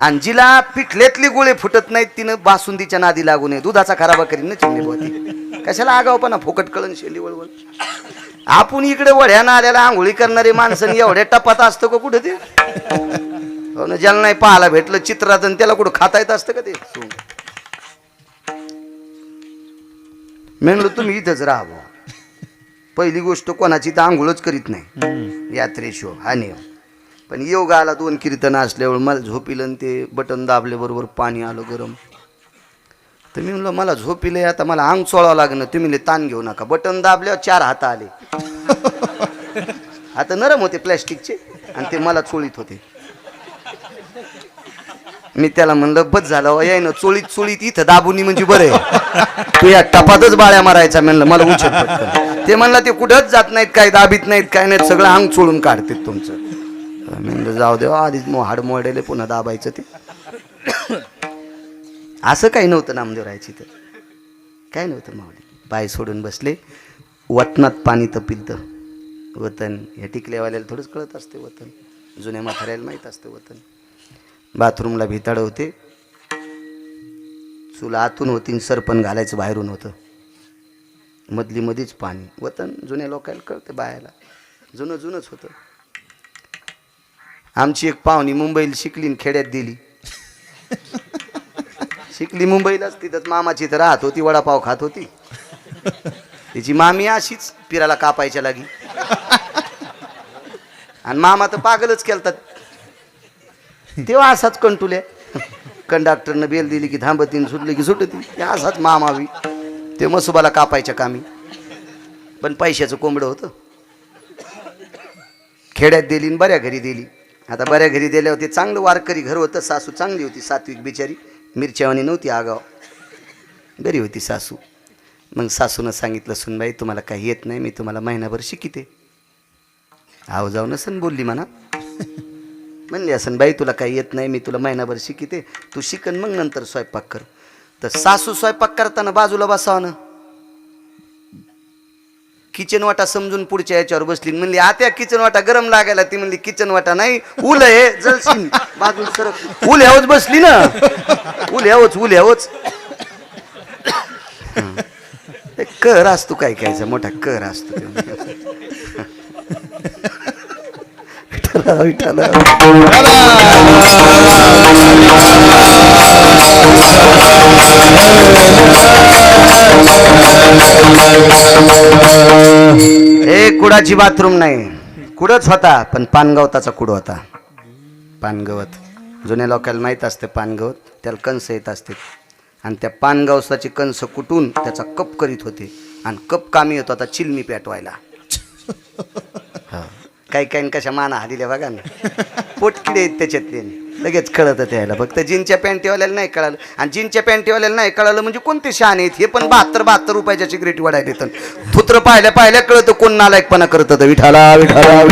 आणि जिला पिठल्यातली गोळे फुटत नाहीत तिनं बासुंदीच्या नादी लागू नये दुधाचा खराबा करीन ना चिमणी होती कशाला आगावपणा फुकट कळण शेली वळवळ. आपण इकडे वड्या नाल्याला आंघोळी करणारे माणसं एवढ्या टपात असतं का कुठं ते? हो ना ज्याला नाही पाहायला भेटलं चित्रात आणि त्याला कुठं खाता येत असतं का ते. म्हणलं तुम्ही इथंच राहा. पहिली गोष्ट कोणाची तर आंघोळच करीत नाही. यात्रेशो हा नियम. पण योग आला दोन कीर्तन असल्यावर मला झोपिलं आणि ते बटन दाबल्याबरोबर पाणी आलं गरम. तर मी म्हणलं मला झोपिले आता मला अंग चोळावं लागणं तुम्ही ताण घेऊ नका. बटन दाबल्यावर चार हात आले. आता नरम होते प्लॅस्टिकचे आणि ते मला चोळीत होते. मी त्याला म्हणलं बस झालं याय ना चोळीत चोळीत इथं दाबुनी म्हणजे बरं आहे. तू या टपातच बाळ्या मारायचा म्हणलं मला उचल ते म्हणलं ते कुठंच जात नाहीत काय दाबीत नाहीत काय नाहीत सगळं अंग चोळून काढतात तुमचं. म्हणलं जाऊ देवा आधीच मो हाड मोडेले पुन्हा दाबायचं ते. असं काही नव्हतं नामदेवरायची तर काय नव्हतं माऊली. पाय सोडून बसले. वतनात पाणी तपिलतं वतन या टिकल्यावाल्याला थोडंच कळत असते वतन. जुन्या म्हाताऱ्याला माहीत असतं वतन. बाथरूमला भिताड होते चुला आतून होती सरपण घालायचं बाहेरून होतं. मधली मधीच पाणी. वतन जुन्या लोकायला कळतं बायाला. जुनं जुनंच होतं. आमची एक पाहुणी मुंबईला शिकली आणि खेड्यात दिली. शिकली मुंबईलाच तिथंच मामाची तर राहत होती वडापाव खात होती. तिची मामी अशीच पिराला कापायच्या लागी. आणि मामा तर पागलच केलतात. तेव्हा असाच कंटुल्या कंडक्टरनं बेल दिली की थांबतीन सुटली की सुटती. ते असाच मामावी ते मसुबाला कापायच्या कामी. पण पैशाचं कोंबडं होतं. खेड्यात दिली आणि बऱ्या घरी दिली. आता बऱ्या घरी दिल्यावर होते चांगलं वारकरी घर होतं. सासू चांगली होती सात्विक बिचारी. मिरच्यावानी नव्हती आगाव. बरी होती सासू. मग सासूनं सांगितलं सुनबाई तुम्हाला काही येत नाही. मी तुम्हाला महिनाभर शिकिते. आव जाऊ नसन बोलली म्हणा. म्हणली असन बाई तुला काही येत नाही. मी तुला महिनाभर शिकिते. तू शिकन मग नंतर स्वयंपाक कर. तर सासू स्वयंपाक करताना बाजूला बसावं ना. किचन वाटा समजून पुढच्या याच्यावर बसली. म्हणली आता किचन वाटा गरम लागायला ती म्हणली किचन वाटा नाही उल आहे जळशील बाजूला सरक. उल ह्यावच बसली ना. उल ह्यावच उल ह्यावच कर असतो काय कायचा मोठा कर असतो. तो. विठ्ठला हे कुडाची बाथरूम नाही. कुडच होता पण पानगवताचा कुड होता. पानगवत. जुन्या लोकांना माहीत असते पानगवत. त्याला कंस येत असते. आणि त्या पानगवसाची कंस कुटून त्याचा कप करीत होते. आणि कप कामी येतो आता चिलमी पेटवायला. काही काही कशा माना हादिल्या बघा ना. पोटकिडे आहेत त्याच्यातले. लगेच कळत त्याला. फक्त जीनच्या पॅन्टीवाल्याला नाही कळालं. आणि जीनच्या पॅन्टीवाल्याला नाही कळालं म्हणजे कोणते शान आहेत? हे पण बहात्तर बहात्तर रुपयाच्या सिगरेट वाढायला येतात थुत्र पाहिल्या पाहिल्या कळतं कोण नालायकपणा करतं तर. विठाला विठाला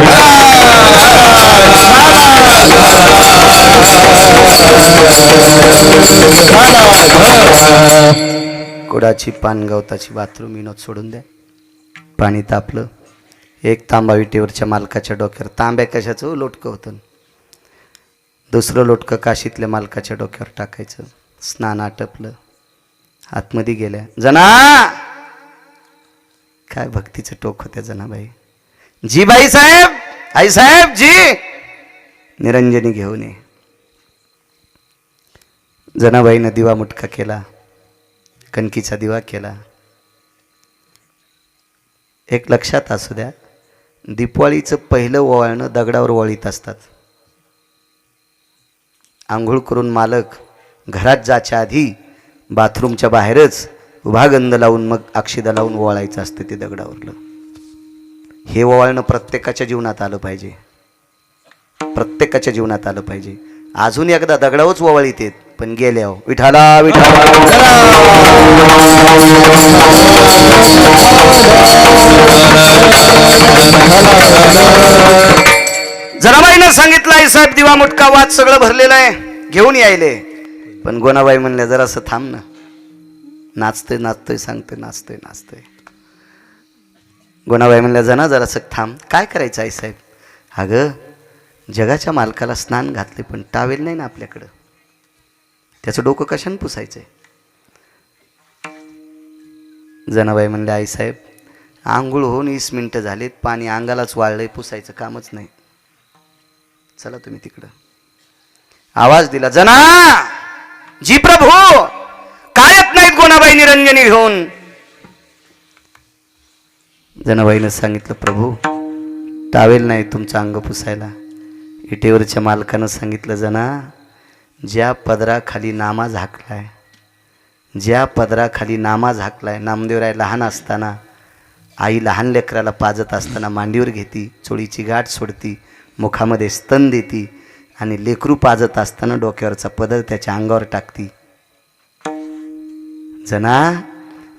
कुडाची पानगवताची बाथरूम विनोद सोडून द्या. पाणी तापलं. एक तांबा विटेवरच्या मालकाच्या डोक्यावर. तांब्या कशाचं? लोटकं होतं. दुसरं लोटकं काशीतल्या मालकाच्या डोक्यावर टाकायचं. स्नान आटपलं. आतमध्ये गेल्या. जना! काय भक्तीचं टोक होत्या जनाबाई. जी बाई साहेब! आई साहेब जी! निरंजनी घेऊन ये. जनाबाईनं दिवा मुटका केला. कणकीचा दिवा केला. एक लक्षात असू द्या दिपवाळीचं पहिलं ओवाळणं दगडावर वळीत असतात. आंघोळ करून मालक घरात जाच्या आधी बाथरूमच्या बाहेरच उभा गंध लावून मग अक्षिदा लावून ओवाळायचं असतं ते दगडावरलं. हे ओवाळणं प्रत्येकाच्या जीवनात आलं पाहिजे. प्रत्येकाच्या जीवनात आलं पाहिजे. अजून एकदा दगडावच ओवाळीत येत पण गेल्या विठाला विठाला. जनाबाईनं सांगितलं आई साहेब दिवा मुटका वाद सगळं भरलेलं आहे घेऊन यायले. पण गोनाबाई म्हणल्या जरासं थांब ना. नाचतोय नाचतोय सांगतोय नाचतोय नाचतोय. गोनाबाई म्हणल्या जना जरासं थांब. काय करायचं आई साहेब? अगं जगाच्या मालकाला स्नान घातले पण टावेल नाही ना आपल्याकडं. त्याचं डोकं कशाने पुसायचं आहे जनाबाई म्हणले आईसाहेब आंघोळ होऊन वीस मिनटं झालीत पाणी अंगालाच वाळलंय पुसायचं कामच नाही. चला तुम्ही तिकडं. आवाज दिला जना जी प्रभू कायत नाहीत गोणाबाई निरंजनी घेऊन. जनाबाईनं सांगितलं प्रभू टावेल नाही तुमचं अंग पुसायला. इटेवरच्या मालकानं सांगितलं जना ज्या पदराखाली नामा झाकलाय ज्या पदराखाली नामा झाकलाय नामदेवराय लहान असताना आई लहान लेकराला पाजत असताना मांडीवर घेती चोळीची गाठ सोडती मुखामध्ये स्तन देती आणि लेकरू पाजत असताना डोक्यावरचा पदर त्याच्या अंगावर टाकती. जना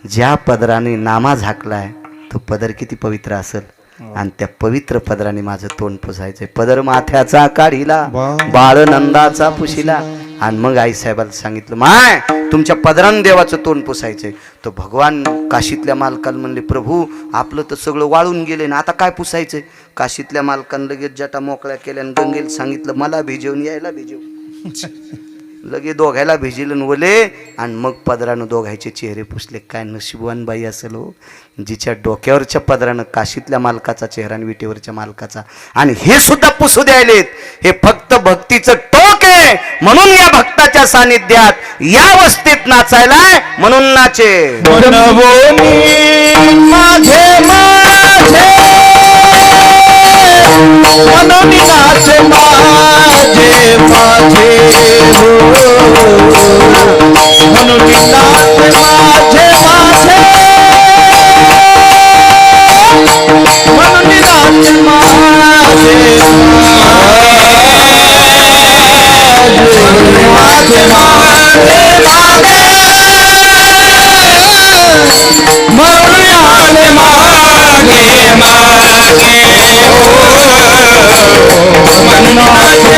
ज्या पदराने नामा झाकलाय तो पदर किती पवित्र असेल? आणि त्या पवित्र पदराने माझं तोंड पुसायचंय. पदर माथ्याचा काढिला बाळ नंदाचा पुशिला. आणि मग आई साहेबाला सांगितलं माय तुमच्या पदरानं देवाचं तोंड पुसायचंय. तो भगवान काशीतल्या मालकाला म्हणले प्रभू आपलं तर सगळं वाळून गेले ना आता काय पुसायचंय? काशीतल्या मालकानं लगेच जटा मोकळ्या केल्या आणि गंगेला सांगितलं मला भिजवून यायला भिजव. लगे दोघायला भिजिलं वले आणि मग पदरानं दोघायचे चेहरे पुसले. काय नशिबवान बाई असेल हो जिच्या डोक्यावरच्या पदरानं काशीतल्या मालकाचा चेहरा आणि विटेवरच्या मालकाचा. आणि हे सुद्धा पुसू द्यायलेत. हे फक्त भक्तीचं टोक आहे. म्हणून या भक्ताच्या सानिध्यात या वस्तीत नाचायलाय म्हणून नाचे. माझे माझे. मनोनी नाचे माझे माझे हो मनोनी नाचे माझे माझे मनोनी नाचे माझे माझे माझे मरुयाने मागे मागे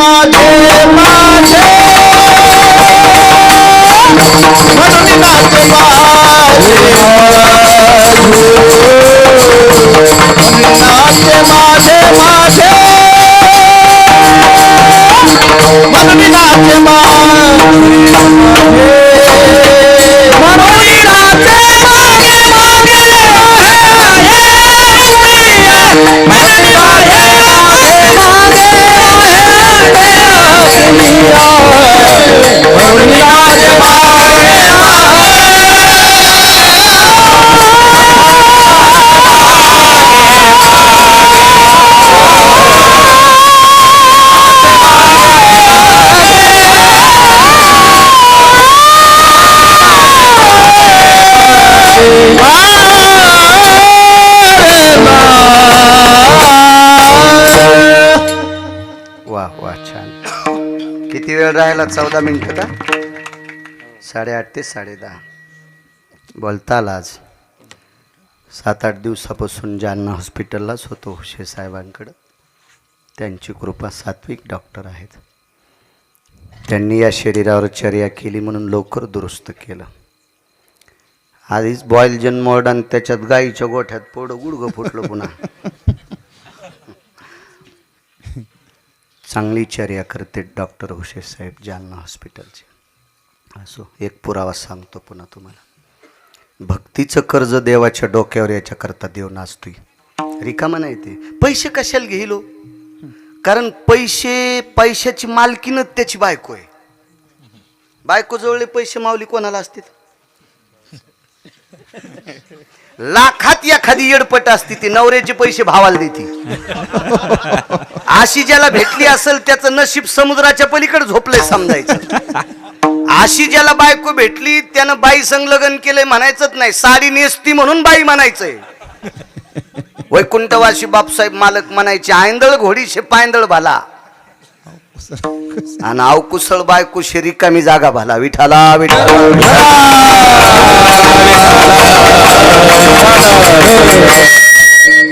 माझे माझे म्हणून नाचे माझे नाचे माझे माझे म्हणून नाचे माझे Hallelujah. किती चौदा मिनिटं का? साडेआठ ते साडेदहा. बोलता आला आज. सात आठ दिवसापासून जालना हॉस्पिटललाच होतो हुशे साहेबांकडं. त्यांची कृपा सात्विक डॉक्टर आहेत. त्यांनी या शरीरावर चर्या केली म्हणून लवकर दुरुस्त केलं. आधीच बॉईल जन्मोड आणि त्याच्यात गाईच्या गोठ्यात पोडं गुडगं फुटलं पुन्हा. चांगली चर्या करते डॉक्टर हुशे साहेब जालना हॉस्पिटलचे. असो एक पुरावा सांगतो पुन्हा तुम्हाला. भक्तीचं कर्ज देवाच्या डोक्यावर याच्याकरता देव नाचतोय. रिकामा नाही ते. पैसे कशाला घेलो हो? कारण पैसे पैशाची मालकीनच त्याची बायको आहे. बायको जवळले पैसे मावली कोणाला असतील? लाखात एखादी येडपट असती ती नवऱ्याचे पैसे भावाला देती. अशी ज्याला भेटली असेल त्याचं नशीब समुद्राच्या पलीकडे झोपलंय समजायचं. अशी ज्याला बायको भेटली त्यानं बाई संलग्न केलंय म्हणायचंच नाही. साडी नेसती म्हणून बाई म्हणायचंय. वैकुंठवासी बापसाहेब मालक म्हणायचे आयंदळ घोडीशे पायंदळ भाला. आणि अवकुसळ बायको शे रिकामी जागा भाला विठाला विठाला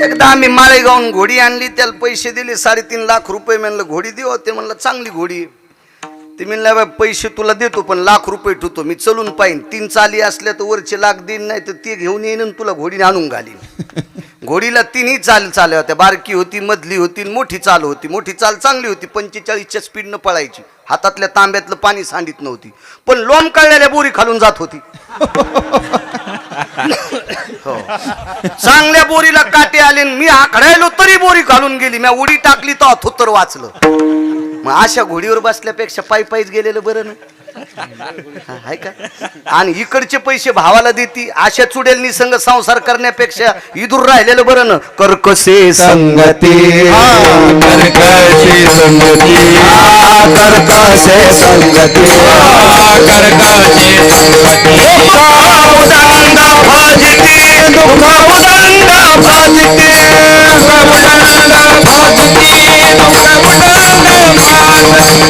एकदा आम्ही माळेगावून घोडी आणली त्याला पैसे दिले साडेतीन लाख रुपये म्हणलं घोडी देऊ. ते म्हणलं चांगली घोडी ते म्हणलं "बाई, पैसे तुला देतो पण लाख रुपये ठेवतो. मी चलून पाहिन. तीन चाली असल्या तर वरचे लाख देईन नाही तर ते घेऊन येईन तुला घोडीने आणून घालीन. घोडीला तिन्ही चाल चाल्या होत्या. बारकी होती मधली होती मोठी चाल होती. मोठी चाल चांगली होती पंचेचाळीसच्या स्पीडनं पळायची. हातातल्या तांब्यातलं पाणी सांडित नव्हती. पण लोम कळलेल्या बोरी खालून जात होती. हो. चांगल्या बोरीला काटे आले आणि मी आखडायलो तरी बोरी घालून गेली. मी उडी टाकली तर थुत्तर वाचलं. मग अशा घोडीवर बसल्यापेक्षा पायी पायीच गेलेलं बरं ना. हा, हाय का? आणि इकडचे पैसे भावाला देती अशा चुडेलनी संग संसार करण्यापेक्षा इदूर राहिलेलं बरं ना कर्कसे संगती. कर्कशी संगती. कर्कशे संगती. कर्कशी संगती. उदंड भजती दुःख उदंड भजती उदंड भजती.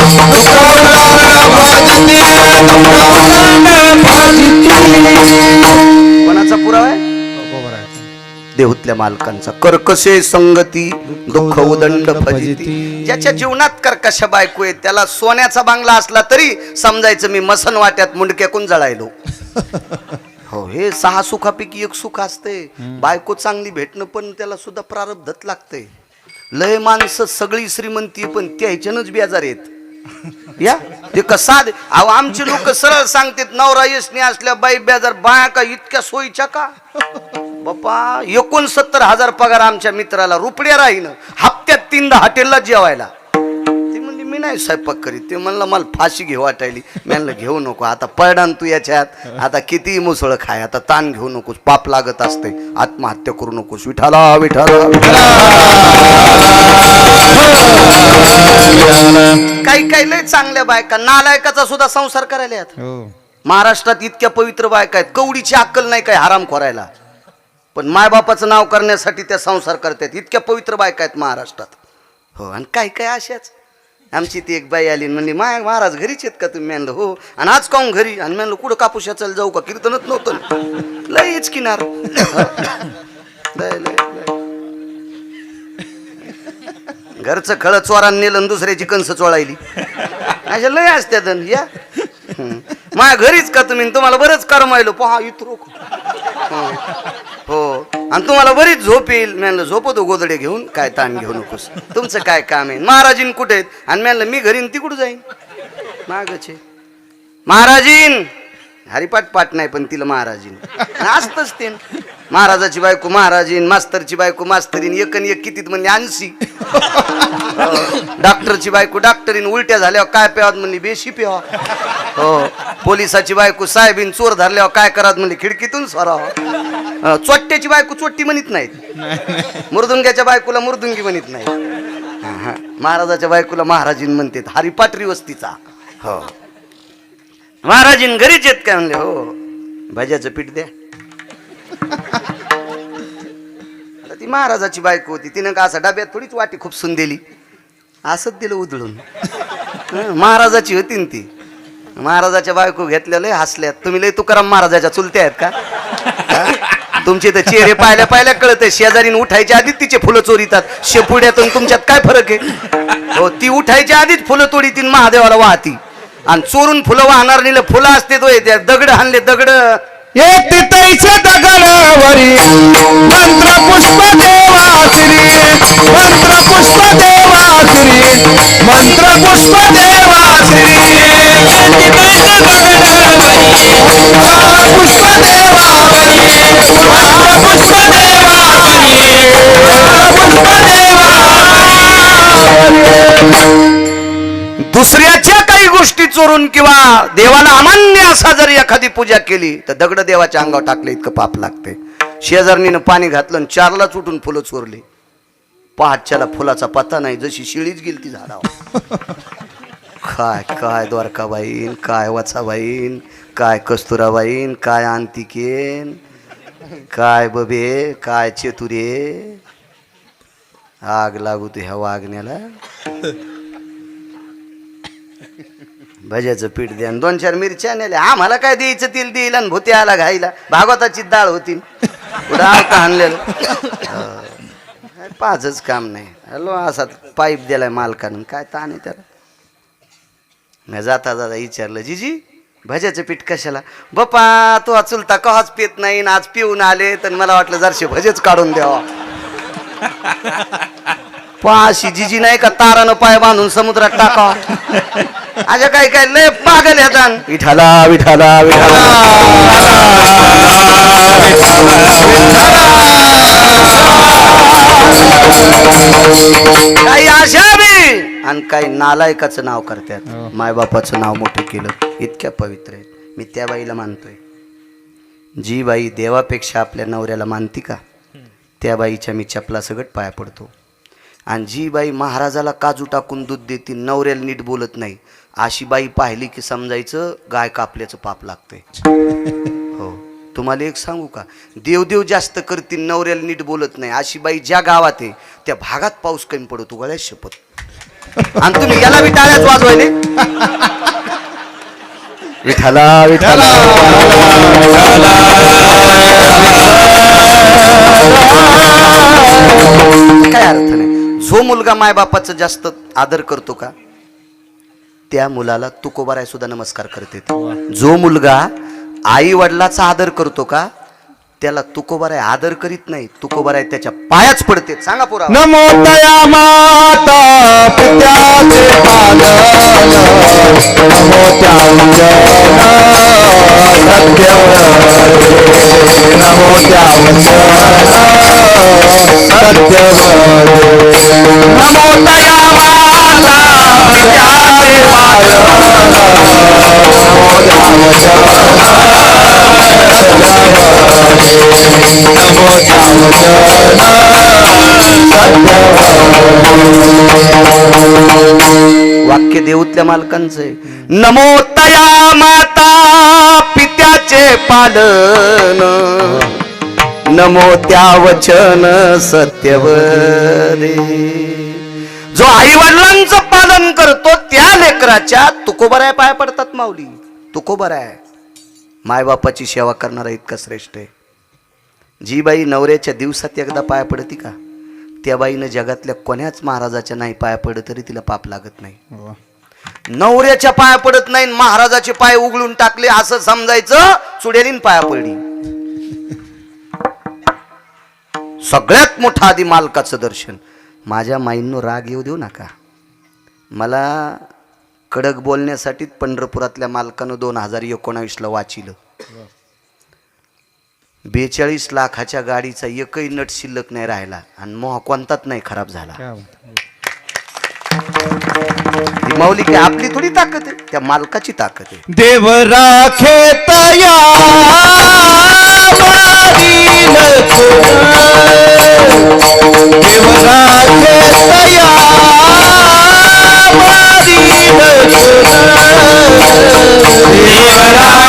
दुःख उदंड भजती. कोणाचा पुरावा आहे? देहुतल्या मालकांचा. कर्कशे संगती दुःख उदंड फजिती ज्याच्या जीवनात कर्कश बायको आहे त्याला सोन्याचा बांगला असला तरी समजायचं मी मसन वाट्यात मुंडक्याकून जळायलो. हो हे सहा सुखापैकी एक सुख असते बायको चांगली भेटणं पण त्याला सुद्धा प्रारब्धत लागते लय माणसं सगळी श्रीमंती पण त्या ह्याच्यानंच बेजार आहेत. या? ते कसा अहो आमचे लोक सरळ सांगतात नवरा यशनी असल्या बाई बेजार बाया का इतक्या सोयीच्या का? बापा एकोणसत्तर हजार पगार आमच्या मित्राला रुपड्या राहीन. हप्त्यात तीनदा हॉटेलला जेवायला. मी नाही स्वयंपाक करीत. ते म्हणलं मला फाशी घेऊ वाटायली. मी म्हणलं घेऊ नको. आता पडण तू याच्यात. आता किती मुसळ खाय. आता ताण घेऊ नकोस. पाप लागत असते. आत्महत्या करू नकोस. विठाला विठाला काही काही लय चांगल्या बायका. नालायकाचा सुद्धा संसार करायला आहेत महाराष्ट्रात इतक्या पवित्र बायका आहेत. कवडीची अक्कल नाही काय हराम खोरायला. पण मायबापाचं नाव करण्यासाठी त्या संसार करतात. इतक्या पवित्र बायका आहेत महाराष्ट्रात. हो आणि काही काही अशाच. आमची ती एक बाई आली म्हणली माय महाराज घरीच आहेत का तुम्ही? म्हणलं हो. आणि आज काहून घरी? आणि म्हणलं कुठं कापूस याचायला जाऊ का? कीर्तनच नव्हतं लयच किनार. लय लय घरचं खळ चोरान नेलं दुसऱ्याची कंस चोळायली. अशा लय असत्या या. माझ्या घरीच का तुम्ही? तुम्हाला बरंच करमायलो पहा इथरो हो. आणि तुम्हाला बरीच झोप येईल. म्हणलं झोपतो गोदडे घेऊन. काय ताण घेऊ नकोस. तुमचं काय काम आहे? महाराजीन कुठे आहेत? आणि म्हणलं मी घरी तिकडून जाईन? मागचे. महाराजीन. हरिपाठ पाठ नाही पण तिला महाराजीन. असतच ते. महाराजाची बायको महाराजीन मास्तरची बायको मास्तरीन एकन एक कितीत म्हणजे ऐंशी. डॉक्टरची बायको डॉक्टरीन उलट्या झाल्यावर काय प्यावात म्हणली? बेशी प्यावा हो. पोलिसाची बायको साहेबीन चोर धरल्यावर काय करावं म्हणली? खिडकीतून स्वराव चोट्ट्याची बायको चोट्टी म्हणत नाहीत. मृदुंग्याच्या बायकोला मृदुंगी म्हणत नाही महाराजाच्या बायकोला महाराजीन म्हणतात हरिपाटरी वस्तीचा. हो. महाराजीन घरीच येत काय म्हणले? हो. भाज्याचं पीठ द्या. महाराजाची बायको होती. तिनं का असं डब्यात थोडीच वाटी खूप सुन दिली. असंच दिलं उधळून. महाराजाची होती ना ती. महाराजाच्या बायको घेतल्या लय हसल्यात तुम्ही लय तुकाराम महाराजाच्या चुलत्या आहेत का? तुमचे तर चेहरे पाहिल्या पाहिल्या कळत शेजारीन उठायच्या आधीच तिचे फुलं चोरीतात. शेपुड्यातून तुमच्यात काय फरक आहे? हो ती उठायच्या आधीच फुलं तोडीतीन महादेवाला वाहती. आणि चोरून फुलं वाहणार नेलं फुलं असते तो दगड हाणले दगड. एक तिथैच्या दगडावरी. मंत्र पुष्प देवाश्री मंत्र पुष्प देवाश्री मंत्र पुष्प देवाश्री पुष्प पुष्प पुष्प दुसऱ्याच्या काही गोष्टी चोरून किंवा देवाला अमान्य असा जर एखादी पूजा केली तर दगड देवाच्या अंगावर टाकले इतकं पाप लागते शेजारणीनं पाणी घातलं आणि चारलाच उठून फुलं चोरली. पहाटच्याला फुलाचा पत्ता नाही जशी शिळीच गेली ती झाडावर. काय काय द्वारकाबाईन काय वचाबाईन काय कस्तुराबाईन काय अंतिकेन काय बबे काय चेतुरे. आग लागू तू ह्या वागण्याला. भज्याचं पीठ द्या आणि दोन चार मिरच्या नेल्या आम्हाला काय द्यायचं तेल देईल आणि भूती आला घाईला. भागवताची डाळ होती. रावता आणलेलं. पाचच काम नाही. हॅलो असा पाईप दिलाय मालकानं. काय ताण आहे त्याला? मी जाता जाता विचारलं जीजी भज्याचं पीठ कशाला? बापा तू अचुलता कहाच पित नाही आज पिऊन आले तर मला वाटलं जरशे भजेच काढून द्यावा. पाशी जिजी नाही का तारानं पाय बांधून समुद्रात टाका अशा काय काय लय पागल येतात विठाला विठाला काही आशा बी. आणि काही नालायकाचं नाव करतात. मायबापाचं नाव मोठं केलं. इतक्या पवित्र आहेत. मी त्या बाईला मानतोय. जी बाई देवापेक्षा आपल्या नवऱ्याला मानती का? त्या बाईच्या मी चपला सगट पाया पडतो. आणि जी बाई महाराजाला काजू टाकून दूध देते नवऱ्याला नीट बोलत नाही अशी बाई पाहिली की समजायचं गाय कापल्याचं पाप लागतंय. हो. तुम्हाला एक सांगू का? देवदेव जास्त करतील नवऱ्याला नीट बोलत नाही. अशी बाई ज्या गावात आहे त्या भागात पाऊस कमी पडतो गळ्यात शपथ. आणि तुम्ही याला बी टाळ्याच वाजवायले? विठाला विठाला काय अर्थ नाही. जो मुलगा मायबापाचा जास्त आदर करतो का? त्या मुलाला तुकोबाराय सुद्धा नमस्कार करते. जो मुलगा आई वडिलाचा आदर करतो का त्याला तुकोबाराय आदर करीत नाही तुकोबाराय त्याच्या पायाच पडते. सांगा पुरा नमो तया माता पित्याचे पालन नमो नमो वाक्य मालकांचे नमो तया माता पित्याचे पालन. नमो त्या वचन सत्यवरे. जो आई वडिलांचं पालन करतो त्या लेकराच्या तुकोबराय पाय पडतात माऊली. तुकोबराय मायबापाची सेवा करणारा इतका श्रेष्ठ आहे. जी बाई नवऱ्याच्या दिवसात एकदा पाया पडती का? त्या बाईनं जगातल्या कोण्याच महाराजाच्या नाही पाया पडत तरी तिला पाप लागत नाही. नवऱ्याच्या पाया पडत नाही महाराजाचे पाय उघडून टाकले असं समजायचं चुडेरीन पाया पडली. सगळ्यात मोठं आधी मालकाचं दर्शन. माझ्या माईंनो राग येऊ देऊ नका. मला कडक बोलण्यासाठी पंढरपुरातल्या मालकानं दोन हजार एकोणावीसला वाचिलं. बेचाळीस लाखाच्या गाडीचा एकही नट शिल्लक नाही राहिला आणि मोह कोणताच नाही खराब झाला. ही माऊली की आपली थोडी ताकद आहे त्या मालकाची ताकद आहे. देव राखे तया देव राखे तया देव राखे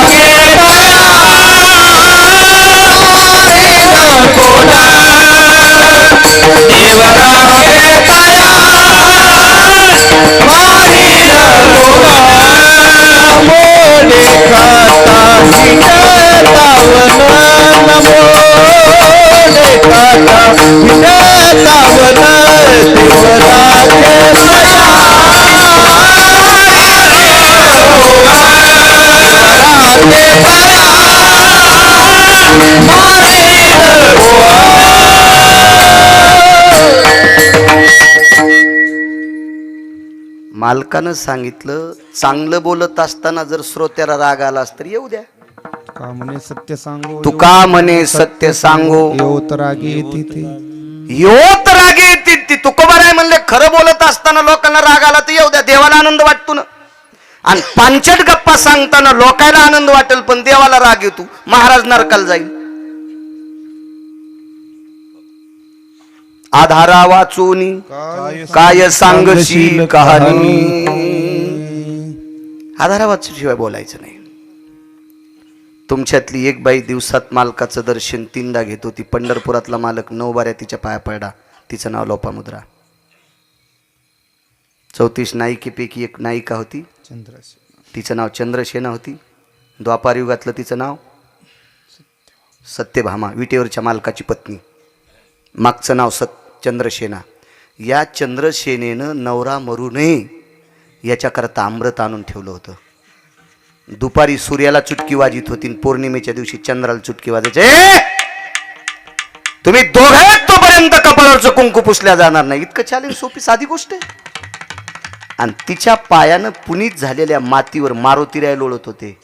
मालकानं सांगितलं चांगलं बोलत असताना जर श्रोत्याला राग आलास तर येऊ द्या. का म्हणे सत्य सांगो? तुका म्हणे सत्य सांगो? येऊत रागी येते ते योत राग येते ती तुकोबार आहे म्हणले? खरं बोलत असताना लोकांना राग आला तर येऊ द्या देवाला आनंद वाटतो ना. आणि पांचट गप्पा सांगताना लोकायला आनंद वाटेल पण देवाला राग येतो. महाराज नरकाला जाईल. आधारा वाचूनी काय सांगशील कहाणी? आधारा वाचूशिवाय बोलायचं नाही. तुमच्यातली एक बाई दिवसात मालकाचं दर्शन तीनदा घेत होती. पंढरपुरातला मालक नऊ बाऱ्या तिच्या पाया पडला. तिचं नाव लोपामुद्रा. चौतीस नायिकेपैकी एक नायिका होती. चंद्रसेन. तिचं नाव चंद्रसेना होती. द्वापार युगातलं तिचं नाव? सत्यभामा विटेवरच्या मालकाची पत्नी. मागचं नाव सत चंद्रसेना. या चंद्रसेनेनं नवरा मरू नये याच्याकरता अमृत आणून ठेवलं होतं. दुपारी सूर्याला चुटकी वाजित होती पौर्णिमेच्या दिवशी चंद्राला चुटकी वाजायचे. तुम्ही दोघे तोपर्यंत कपाळावरचं कुंकू पुसल्या जाणार नाही. इतकं चॅलेंज सोपी साधी गोष्ट आहे. आणि तिच्या पायानं पुनीत झालेल्या मातीवर मारुतीराय लोळत होते.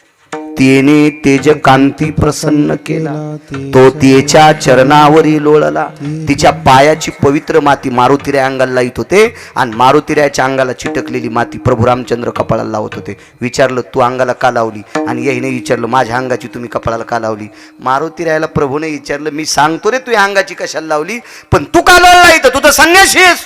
तेने तेज कांती प्रसन्न केला. तो तिच्या चरणावरी लोळला. तिच्या पायाची पवित्र माती मारुतीऱ्या अंगाला लाईत होते आणि मारुतीरायाच्या अंगाला चिटकलेली माती प्रभू रामचंद्र कपाळाला लावत होते. विचारलं तू अंगाला का लावली? आणि याहीने विचारलं माझ्या अंगाची तुम्ही कपाळाला का लावली? मारुतीरायाला प्रभूने विचारलं मी सांगतो रे तू अंगाची कशाला लावली? पण तू का लावला इथं? तू तर संन्यासी आहेस.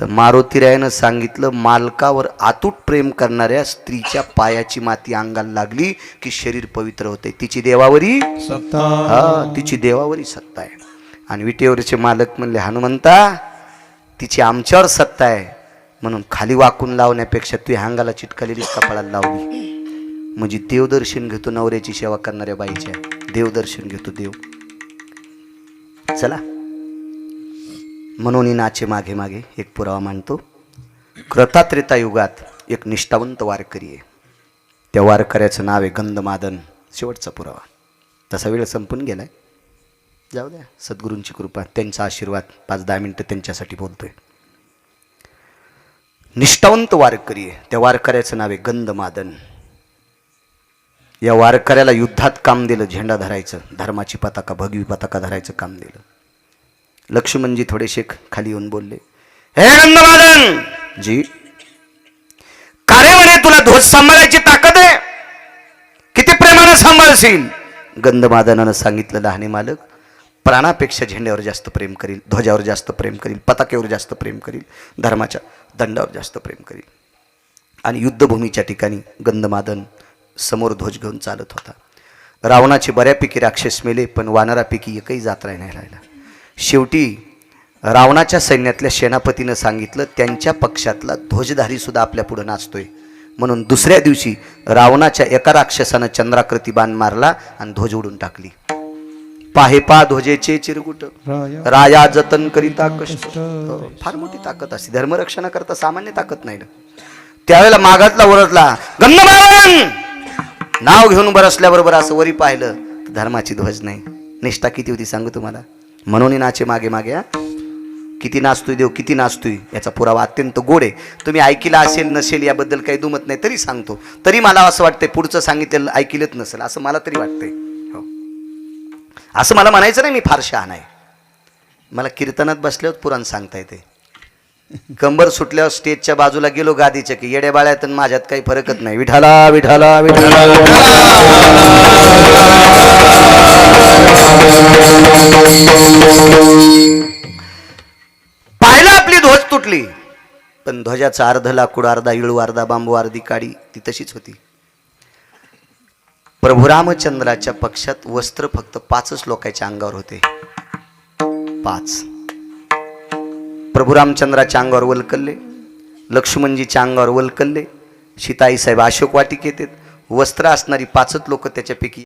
तर मारुतीरायानं सांगितलं मालकावर आतूट प्रेम करणाऱ्या स्त्रीच्या पायाची माती अंगाला लागली की शरीर पवित्र होते. तिची देवावरी सत्ता. हा तिची देवावरी सत्ता आहे. आणि विटेवरचे मालक म्हणले हनुमंता तिची आमच्यावर सत्ता आहे. म्हणून खाली वाकून लावण्यापेक्षा तू ह्या अंगाला चिटकलेली कपाळाला लावली. म्हणजे देवदर्शन घेतो नवऱ्याची सेवा करणाऱ्या बाईच्या देवदर्शन घेतो देव. चला. म्हणून नाचे मागे मागे एक पुरावा मांडतो. कृतात्रेता युगात एक निष्ठावंत वारकरी आहे. त्या वारकऱ्याचं नाव आहे गंधमादन. शेवटचा पुरावा. तसा वेळ संपून गेलाय. जाऊ द्या सद्गुरूंची कृपा त्यांचा आशीर्वाद पाच दहा मिनटं त्यांच्यासाठी बोलतोय. निष्ठावंत वारकरी आहे. त्या वारकऱ्याचं नाव आहे गंधमादन. या वारकऱ्याला युद्धात काम दिलं झेंडा धरायचं धर्माची पताका भगवी पताका धरायचं काम दिलं. लक्ष्मणजी थोडेसे खाली येऊन बोलले हे नंदमादन जी कारे म्हणे तुला ध्वज सांभाळायची ताकद आहे? किती प्रेमानं सांभाळशील? गंधमादनानं सांगितलं लहाने मालक प्राणापेक्षा झेंड्यावर जास्त प्रेम करील ध्वजावर जास्त प्रेम करील पताकेवर जास्त प्रेम करील धर्माच्या दंडावर जास्त प्रेम करील. आणि युद्धभूमीच्या ठिकाणी गंधमादन समोर ध्वज घेऊन चालत होता. रावणाचे बऱ्यापैकी राक्षस मेले पण वानरापैकी एकही जात्रा नाही. राहिला शेवटी रावणाच्या सैन्यातल्या सेनापतीनं सांगितलं त्यांच्या पक्षातला ध्वजधारी सुद्धा आपल्या पुढं नाचतोय. म्हणून दुसऱ्या दिवशी रावणाच्या एका राक्षसानं चंद्राकृती बाण मारला आणि ध्वज उडून टाकली. पाहे पा ध्वजेचे चिरकुट राया जतन करिता कष्ट. फार मोठी ताकद असते धर्मरक्षणाकरता सामान्य ताकद नाही ना. त्यावेळेला मागातला ओरडला गंधमावन नाव घेऊन बरसल्याबरोबर असं वरी पाहिलं तर धर्माची ध्वज नाही. निष्ठा किती होती सांगू तुम्हाला? म्हणून नाचे मागे मागे हा? किती नाचतोय देव किती नाचतोय? याचा पुरावा अत्यंत गोड आहे. तुम्ही ऐकिला असेल नसेल याबद्दल काही दुमत नाही तरी सांगतो. तरी मला असं वाटतंय पुढचं सांगितलेलं ऐकिलंच नसेल असं मला तरी वाटतंय. हो. असं मला म्हणायचं नाही मी फार शहाण आहे. मला कीर्तनात बसल्यावर पुराण सांगता येते. कंबर सुटल्यावर स्टेजच्या बाजूला गेलो गादीच्या की येड्या बाळ्यात माझ्यात काही फरकच नाही. विठाला विठाला विठाला. पाहिलं आपली ध्वज तुटली. पण ध्वजाचा अर्ध लाकूड अर्धा इळू अर्धा बांबू अर्धी काडी ती तशीच होती. प्रभू रामचंद्राच्या पक्षात वस्त्र फक्त पाचच लोकांच्या अंगावर होते. पाच. प्रभू रामचंद्राच्या अंगावर वलकल्ले लक्ष्मणजीच्या अंगावर वलकल्ले सीताईसाहेब अशोक वाटिकेत वस्त्र असणारी पाचच लोक त्याच्यापैकी